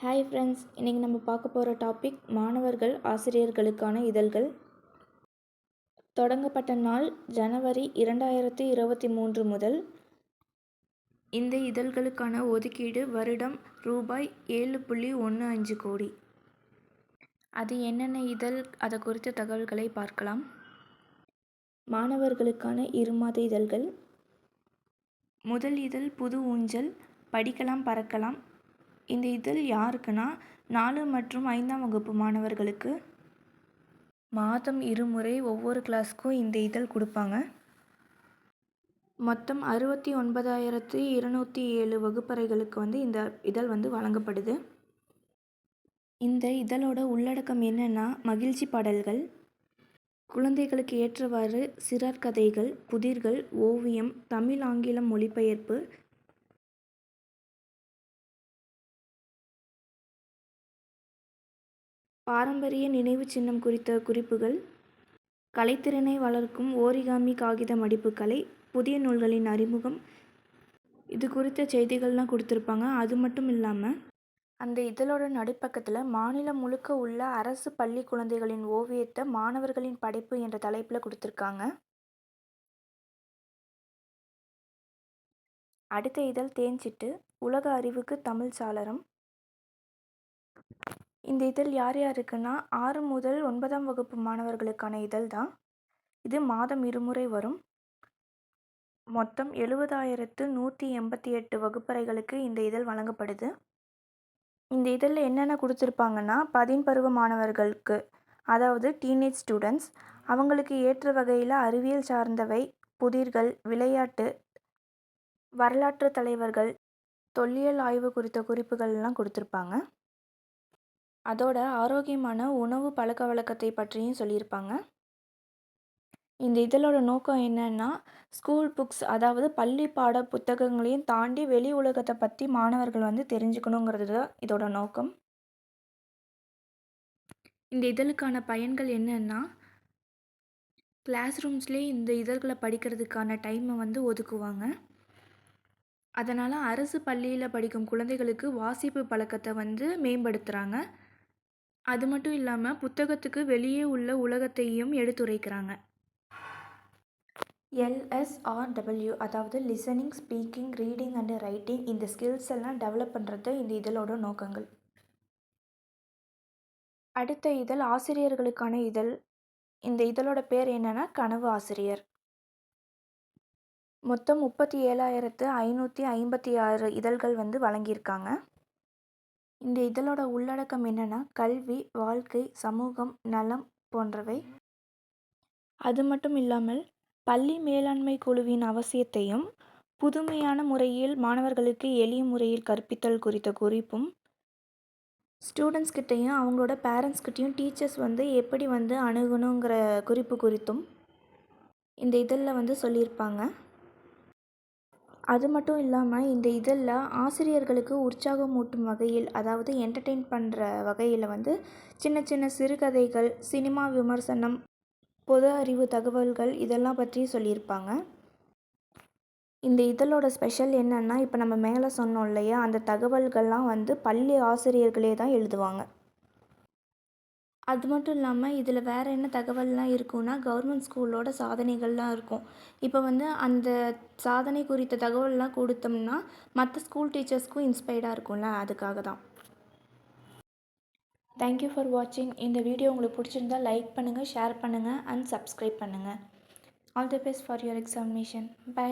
Hi friends இன்றைக்கி நம்ம பார்க்க போகிற டாபிக் மாணவர்கள் ஆசிரியர்களுக்கான இதழ்கள். தொடங்கப்பட்ட நாள் ஜனவரி இரண்டாயிரத்தி இருபத்தி மூன்று முதல். இந்த இதழ்களுக்கான ஒதுக்கீடு வருடம் ரூபாய் ஏழு புள்ளி ஒன்று அஞ்சு கோடி. அது என்னென்ன இதழ் அதை குறித்த தகவல்களை பார்க்கலாம். மாணவர்களுக்கான இருமாத இதழ்கள். முதல் இதழ் புது ஊஞ்சல் படிக்கலாம் பறக்கலாம். இந்த இதழ் யாருக்குன்னா நாலு மற்றும் ஐந்தாம் வகுப்பு மாணவர்களுக்கு மாதம் இருமுறை ஒவ்வொரு கிளாஸ்க்கும் இந்த இதழ் கொடுப்பாங்க. மொத்தம் அறுபத்தி ஒன்பதாயிரத்தி இருநூற்றி ஏழு வகுப்பறைகளுக்கு வந்து இந்த இதழ் வந்து வழங்கப்படுது. இந்த இதழோட உள்ளடக்கம் என்னென்னா மகிழ்ச்சி பாடல்கள் குழந்தைகளுக்கு ஏற்றவாறு சிறார் கதைகள் புதிர்கள் ஓவியம் தமிழ் ஆங்கிலம் மொழிபெயர்ப்பு பாரம்பரிய நினைவுச் சின்னம் குறித்த குறிப்புகள். கலைத்திறனை வளர்க்கும் ஓரிகாமி காகித மடிப்புக்கலை புதிய நூல்களின் அறிமுகம். இது குறித்த செய்திகள்லாம் கொடுத்துருப்பாங்க. அது மட்டும் இல்லாமல் அந்த இதழோட நடுப்பக்கத்தில் மாநிலம் முழுக்க உள்ள அரசு பள்ளி குழந்தைகளின் ஓவியத்தை மாணவர்களின் படைப்பு என்ற தலைப்பில் கொடுத்துருக்காங்க. அடுத்த இதழ் தேஞ்சிட்டு உலக அறிவுக்கு தமிழ் சாளரம். இந்த இதழ் யார் யாருக்குன்னா ஆறு முதல் ஒன்பதாம் வகுப்பு மாணவர்களுக்கான இதழ் தான். இது மாதம் இருமுறை வரும். மொத்தம் எழுபதாயிரத்து நூற்றி எண்பத்தி எட்டு வகுப்பறைகளுக்கு இந்த இதழ் வழங்கப்படுது. இந்த இதழில் என்னென்ன கொடுத்துருப்பாங்கன்னா பதின்பருவ மாணவர்களுக்கு அதாவது டீனேஜ் ஸ்டூடெண்ட்ஸ் அவங்களுக்கு ஏற்ற வகையில் அறிவியல் சார்ந்தவை புதிர்கள் விளையாட்டு வரலாற்று தலைவர்கள் தொல்லியல் ஆய்வு குறித்த குறிப்புகள்லாம் கொடுத்துருப்பாங்க. அதோட ஆரோக்கியமான உணவு பழக்க வழக்கத்தை பற்றியும் சொல்லியிருப்பாங்க. இந்த இதழோட நோக்கம் என்னன்னா ஸ்கூல் புக்ஸ் அதாவது பள்ளி பாட புத்தகங்களையும் தாண்டி வெளி உலகத்தை பற்றி மாணவர்கள் வந்து தெரிஞ்சுக்கணுங்கிறது தான் இதோட நோக்கம். இந்த இதழுக்கான பயன்கள் என்னன்னா கிளாஸ் ரூம்ஸ்லேயே இந்த இதழ்களை படிக்கிறதுக்கான டைமை வந்து ஒதுக்குவாங்க. அதனால் அரசு பள்ளியில் படிக்கும் குழந்தைகளுக்கு வாசிப்பு பழக்கத்தை வந்து மேம்படுத்துகிறாங்க அது மட்டும் இல்லாமல் புத்தகத்துக்கு வெளியே உள்ள உலகத்தையும் எடுத்துரைக்கிறாங்க. எல்எஸ்ஆர்டபிள்யூ அதாவது listening speaking reading and writing இந்த ஸ்கில்ஸ் எல்லாம் டெவலப் பண்ணுறது இந்த இதழோட நோக்கங்கள். அடுத்த இதழ் ஆசிரியர்களுக்கான இதழ். இந்த இதழோட பேர் என்னென்னா கனவு ஆசிரியர். மொத்தம் முப்பத்தி ஏழாயிரத்து ஐநூற்றி ஐம்பத்தி ஆறு இதழ்கள் வந்து வழங்கியிருக்காங்க. இந்த இதழோட உள்ளடக்கம் என்னென்னா கல்வி வாழ்க்கை சமூகம் நலம் போன்றவை. அது மட்டும் இல்லாமல் பள்ளி மேலாண்மை குழுவின் அவசியத்தையும் புதுமையான முறையில் மாணவர்களுக்கு எளிய முறையில் கற்பித்தல் குறித்த குறிப்பும் ஸ்டூடெண்ட்ஸ் கிட்டேயும் அவங்களோட பேரண்ட்ஸ் கிட்டேயும் டீச்சர்ஸ் வந்து எப்படி வந்து அணுகணுங்கிற குறிப்பு குறித்தும் இந்த இதழில் வந்து சொல்லியிருப்பாங்க. அது மட்டும் இல்லாமல் இந்த இதழில் ஆசிரியர்களுக்கு உற்சாகமூட்டும் வகையில் அதாவது என்டர்டெயின் பண்ணுற வகையில் வந்து சின்ன சின்ன சிறுகதைகள் சினிமா விமர்சனம் பொது அறிவு தகவல்கள் இதெல்லாம் பற்றி சொல்லியிருப்பாங்க. இந்த இதழோட ஸ்பெஷல் என்னென்னா இப்போ நம்ம மேலே சொன்னோம் இல்லையா அந்த தகவல்கள்லாம் வந்து பள்ளி ஆசிரியர்களே தான் எழுதுவாங்க. அது மட்டும் இல்லாமல் இதில் வேறு என்ன தகவல்லாம் இருக்குன்னா கவர்மெண்ட் ஸ்கூலோட சாதனைகள்லாம் இருக்கும். இப்போ வந்து அந்த சாதனை குறித்த தகவல்லாம் கொடுத்தோம்னா மற்ற ஸ்கூல் டீச்சர்ஸ்க்கும் இன்ஸ்பைர்டாக இருக்கும்ல அதுக்காக தான் தேங்க்யூ ஃபார் வாட்சிங் இந்த வீடியோ உங்களுக்கு பிடிச்சிருந்தால் லைக் பண்ணுங்கள் ஷேர் பண்ணுங்கள் அண்ட் சப்ஸ்கிரைப் பண்ணுங்கள் all the best for your examination bye